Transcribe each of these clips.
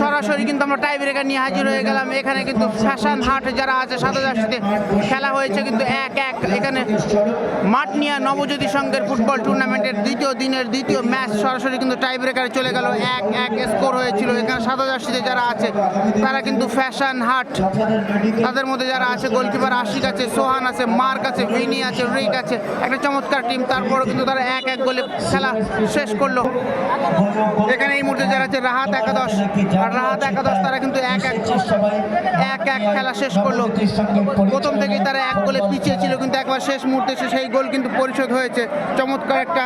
সরাসরি কিন্তু আমরা টাই ব্রেকার নিয়ে হাজির হয়ে গেলাম। এখানে কিন্তু ফ্যাশন হাট যারা আছে সাতজার্সিতে খেলা হয়েছে কিন্তু এক এক। এখানে মাঠ নিয়ে নবজ্যোতি সংঘের ফুটবল টুর্নামেন্টের দ্বিতীয় দিনের দ্বিতীয় ম্যাচ সরাসরি কিন্তু টাই ব্রেকারে চলে গেল। এক এক স্কোর হয়েছিল। এখানে সাতজার্সিতে যারা আছে, তারা কিন্তু ফ্যাশন হাট তাদের মধ্যে যারা আছে গোলকিপার আশিক আছে, সোহান আছে, মার্ক আছে, ভিনি আছে, রিক আছে, একটা চমৎকার টিম তারপরও কিন্তু তারা এক এক গোলে খেলা শেষ করল। এখানে এই মুহূর্তে যারা আছে, রাহাত একাদশ আর রাহাত একাদশ তারা কিন্তু এক এক এক এক খেলা শেষ করল। প্রথম থেকেই তারা এক গোলে পিছিয়ে ছিল কিন্তু একবার শেষ মুহূর্তে এসে সেই গোল কিন্তু পরিশোধ হয়েছে। চমৎকার একটা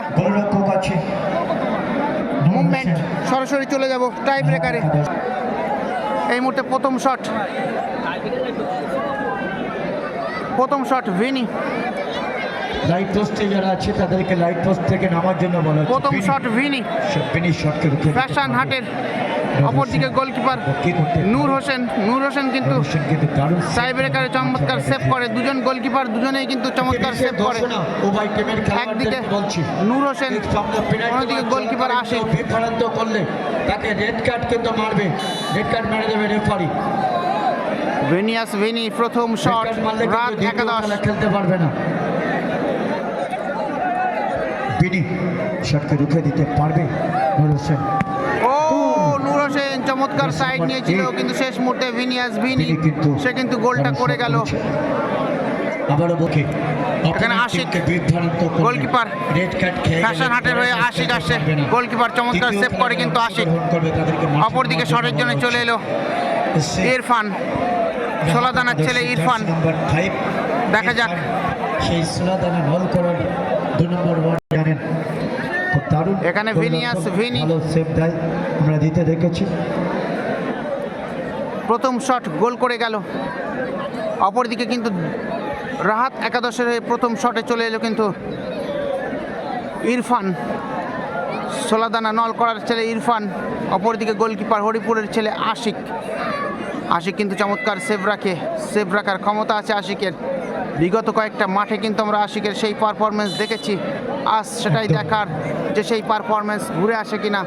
মুভমেন্ট সরাসরি চলে যাব টাই ব্রেকারে এই মুহূর্তে প্রথম শট প্রথম শট ভিনি লাইট পোস্টে যারা আছে তাদেরকে লাইট পোস্ট থেকে নামার জন্য বলা প্রথম শট ভিনি ফিনিশ শটকে ফ্যাশন। হাটের অপরদিকে গোলকিপার নূর হোসেন। নূর হোসেন কিন্তু টাই চমৎকার সেভ করে। দুজন গোলকিপার দুজনেই কিন্তু চমৎকার সেভ করে। একদিকে নূর হোসেন, অন্যদিকে গোলকিপার আসে করলে তাকে রেড কার্ড কিন্তু মারবে রেড কার্ড মেরে দেবে রেফারি ভেনিয়াস ভেনি প্রথম শট রাত একাদশ। খেলতে পারবে না বিনি শটকে রুখে দিতে পারবে নুর হোসেন। হোসেন চমৎকার সাইড নিয়েছিল কিন্তু শেষ মুহূর্তে ভিনিয়াস ভিনি সে কিন্তু গোলটা করে গেল। আবারও বুকে এখানে আশিক, গোলকিপার, ফ্যাশন হাটের হয়ে আশিক আসছে গোলকিপার চমৎকার সেভ করে কিন্তু আশিক। অপরদিকে শটের জন্য চলে এলো ইরফান। সোলাদানার ছেলে ইরফান। দেখা যাক। সেই সোলাদানা বল করার দু নম্বর জানেন। দারুণ। এখানে ভিনিয়াস, ভিনি। ভালো সেভ দেয় আমরা দিতে দেখেছি। প্রথম শট গোল করে গেল। অপরদিকে কিন্তু রাহাত একাদশের হয়ে প্রথম শটে চলে এলো কিন্তু ইরফান। সোলাদানা নল করার ছেলে ইরফান অপরদিকে গোলকিপার হরিপুরের ছেলে আশিক। আশিক কিন্তু চমৎকার সেভ রাখে সেভ রাখার ক্ষমতা আছে আশিকের। বিগত কয়েকটা মাঠে কিন্তু আমরা আশিকের সেই পারফরমেন্স দেখেছি। আজ সেটাই দেখার যে সেই পারফরমেন্স ঘুরে আসে কিনা।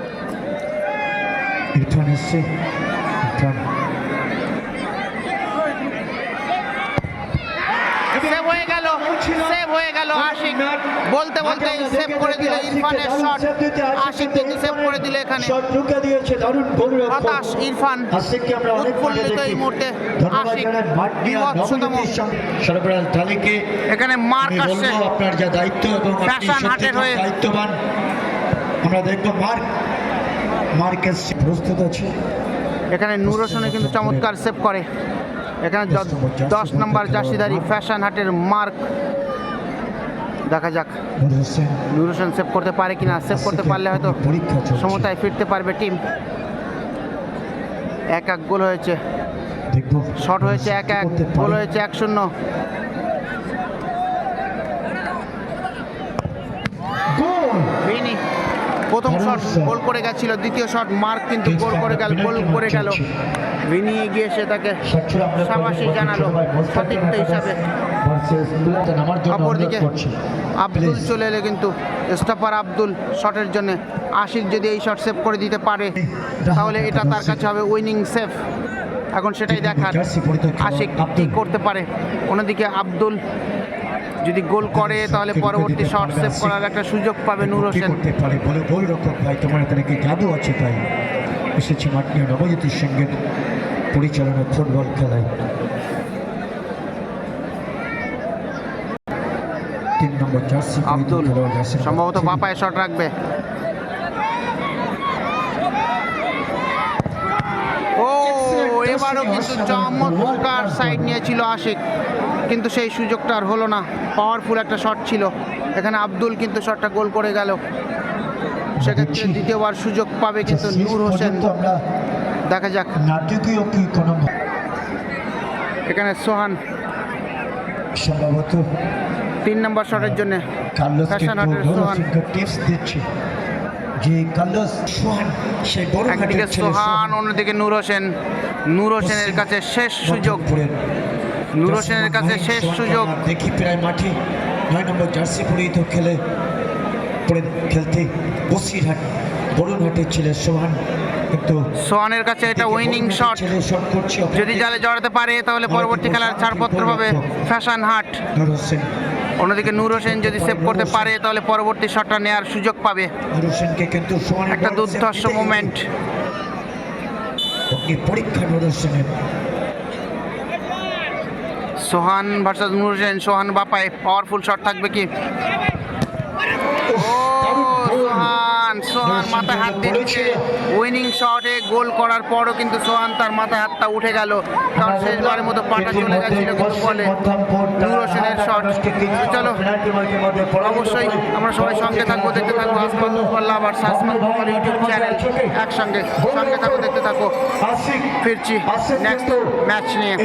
হয়ে গেল। হয়ে গেল আশিক। বলতে বলতে সেভ করে দিল ইরফানের শট আশিক কিন্তু সেভ করে দিল এখানে। শট ঢুকে দিয়েছে দারুণ গোলরক্ষক হতাশ ইরফান। আশিককে আমরা অনেক উৎফুল্লিত এই মুহূর্তে আশিক বিভৎসতম। সরবরাজ ঢালিকে এখানে মার্ক আসছে আপনার যা দায়িত্ব এবং আপনি ফ্যাশন হাটের হয়ে। দায়িত্ববান। আমরা দেখব মার্ক। মার্ক এসছে প্রস্তুত আছে। এখানে নূর হোসেনে কিন্তু চমৎকার সেভ করে। এখানে দশ নম্বর জাসিদারি ফ্যাশন হাটের মার্ক। দেখা যাক। নূর হোসেন সেভ করতে পারে কিনা? সেভ করতে পারলে হয়তো। সমতায় ফিরতে পারবে টিম এক এক গোল হয়েছে। শট হয়েছে এক এক গোল হয়েছে এক শূন্য। প্রথম শট গোল করে গেছিল দ্বিতীয় শট মার্ক কিন্তু গোল করে গেল গোল করে গেল। ভিনি গিয়ে সে তাকে সাবাসী জানালো সতীর্থ হিসাবে। অপরদিকে আব্দুল চলে এলে কিন্তু স্টপার আব্দুল শটের জন্য। আশিক যদি এই শট সেভ করে দিতে পারে তাহলে এটা তার কাছে হবে উইনিং সেভ এখন সেটাই দেখার আশিক কি করতে পারে। অন্যদিকে আব্দুল যদি গোল করে তাহলে পরবর্তী শট সেভ করার একটা সুযোগ পাবে নূর হোসেন। করতে পারে? বলে গোল রক্ষক ভাই তোমার এখানে কি জাদু আছে তাই এসেছি মাঠ নিয়ে নবজ্যোতির সঙ্গে পরিচালনা ফুটবল খেলায়। তিন নম্বর জার্সি আব্দুল সম্ভবত। বাপায় শট রাখবে। ও এবারও কিন্তু চমৎকার সাইড নিয়েছিল আশিক। কিন্তু সেই সুযোগটা আর হলো না। পাওয়ারফুল একটা শট ছিল। এখানে আব্দুল কিন্তু শটটা গোল করে গেল। সেক্ষেত্রে দ্বিতীয়বার সুযোগ পাবে কিন্তু নূর হোসেন। দেখা যাক। এখানে সোহান। তিন নম্বর শটের জন্য। কিন্তু হাটের সোহান। একদিকে সোহান অন্যদিকে নূর হোসেন। নূর হোসেনের কাছে শেষ সুযোগ। মধ্যপুরের নূর হোসেনের কাছে শেষ সুযোগ। দেখি প্রায় মাঠে। নয় নম্বর জার্সি পরেই তো খেলে পরে খেলতে বসিরহাট বরুণহাটের ছেলে সোহান কিন্তু সোহানের কাছে এটা উইনিং শট যদি জালে জড়াতে পারে তাহলে পরবর্তী খেলার ছাড়পত্র পাবে ফ্যাশন হাট। অন্যদিকে নূর হোসেন যদি সেভ করতে পারে তাহলে পরবর্তী শটটা নেওয়ার সুযোগ পাবে। নূর হোসেনকে কিন্তু একটা দুর্ধর্ষ অগ্নি পরীক্ষা নূর হোসেনের সোহান ভার্সাস নূর হোসেন সোহান বাপায় পাওয়ারফুল শট থাকবে কি? ও সোহান সোহান মাথায় হাত দিচ্ছে। উইনিং শটে গোল করার পরও কিন্তু সোহান তার মাথায় হাতটা উঠে গেল। কারণ শেষবারের মতো পাটা চলে গেছিল কিন্তু বলে নূর হোসেনের শট চলো অবশ্যই আমরা সবাই সঙ্গে থাকব দেখতে থাকব। আসমান আসমান ফুটবল ইউটিউব চ্যানেল একসঙ্গে সঙ্গে থাকো দেখতে থাকো ফিরছি। নেক্সট ম্যাচ নিয়ে।